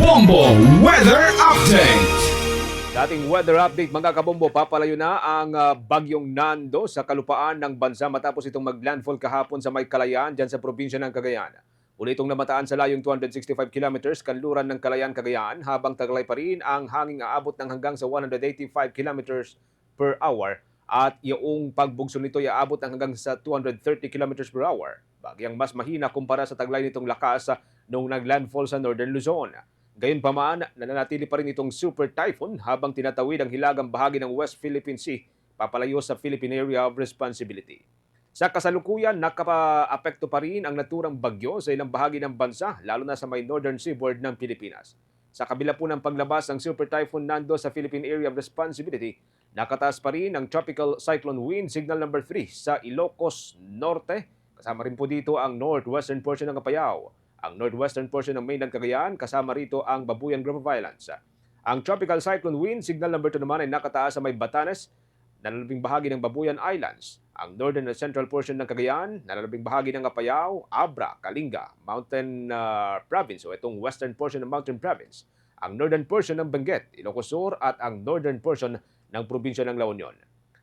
Bombo Weather Update! Dating weather update mga kabombo, papalayo na ang ah, bagyong Nando sa kalupaan ng bansa matapos itong maglandfall kahapon sa may Kalayaan dyan sa probinsya ng Cagayan. Uli itong namataan sa layong 265 kilometers kanluran ng Kalayaan, Cagayan habang taglay pa rin ang hanging aabot ng hanggang sa 185 kilometers per hour at yung pagbugso nito ay aabot ng hanggang sa 230 kilometers per hour. Bagyang mas mahina kumpara sa taglay nitong lakas ah, nung naglandfall sa Northern Luzon. Gayunpaman, nananatili pa rin itong super typhoon habang tinatawid ang hilagang bahagi ng West Philippine Sea papalayo sa Philippine Area of Responsibility. Sa kasalukuyan, nakapa-apekto pa rin ang naturang bagyo sa ilang bahagi ng bansa, lalo na sa may northern seaboard ng Pilipinas. Sa kabila po ng paglabas ng Super Typhoon Nando sa Philippine Area of Responsibility, nakataas pa rin ang Tropical Cyclone Wind Signal number 3 sa Ilocos Norte. Kasama rin po dito ang northwestern portion ng Apayao, ang northwestern portion ng mainland Cagayan, kasama rito ang Babuyan Group of Islands. Ang Tropical Cyclone Wind Signal number 2 naman ay nakataas sa may Batanes, nalalabing bahagi ng Babuyan Islands, ang northern at central portion ng Cagayan, nalalabing bahagi ng Apayao, Abra, Kalinga, Mountain uh, Province o itong western portion ng Mountain Province, ang northern portion ng Benguet, Ilocos Sur at ang northern portion ng probinsya ng La Union.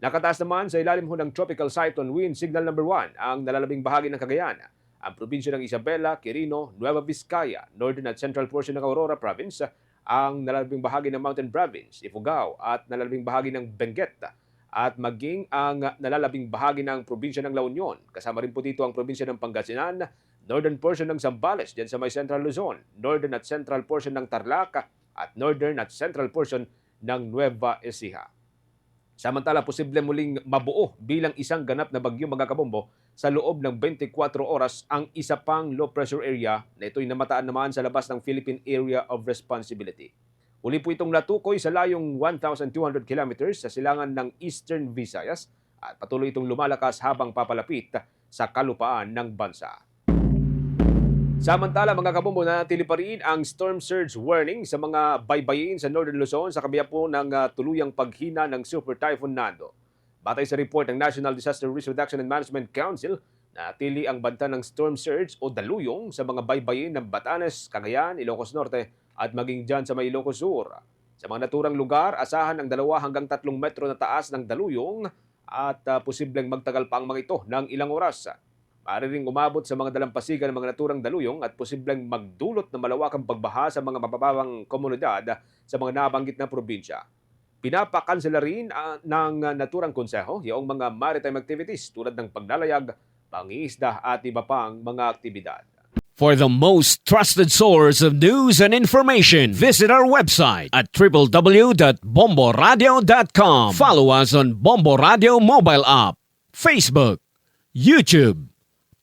Nakataas naman sa ilalim ho ng Tropical Cyclone Wind Signal number 1 ang nalalabing bahagi ng Cagayan, ang probinsya ng Isabela, Quirino, Nueva Vizcaya, northern at central portion ng Aurora Province, ang nalalabing bahagi ng Mountain Province, Ifugao at nalalabing bahagi ng Benguet at maging ang nalalabing bahagi ng probinsya ng La Union. Kasama rin po dito ang probinsya ng Pangasinan, northern portion ng Zambales dyan sa may Central Luzon, northern at central portion ng Tarlac at northern at central portion ng Nueva Ecija. Samantala, posible muling mabuo bilang isang ganap na bagyo mga kabombo sa loob ng 24 oras ang isa pang low pressure area na ito'y namataan naman sa labas ng Philippine Area of Responsibility. Uli po itong natukoy sa layong 1,200 kilometers sa silangan ng Eastern Visayas at patuloy itong lumalakas habang papalapit sa kalupaan ng bansa. Samantala mga kabombo, nanatili pa rin ang storm surge warning sa mga baybayin sa Northern Luzon sa kabila po ng ah, tuluyang paghina ng Super Typhoon Nando. Batay sa report ng National Disaster Risk Reduction and Management Council, natili ang banta ng storm surge o daluyong sa mga baybayin ng Batanes, Cagayan, Ilocos Norte at maging dyan sa may Ilocos Sur. Sa mga naturang lugar, asahan ang dalawa hanggang tatlong metro na taas ng daluyong at ah, posibleng magtagal pa ang mga ito ng ilang oras. Maaari ring umabot sa mga dalampasigan ng mga naturang daluyong at posibleng magdulot ng malawakang pagbaha sa mga mababawang komunidad sa mga nabanggit na probinsya. Pinapakansela rin ah, ng naturang konseho yung mga maritime activities tulad ng paglalayag, pangiisda at iba pang mga aktibidad. For the most trusted source of news and information, visit our website at www.bomboradio.com. Follow us on Bombo Radio mobile app, Facebook, YouTube,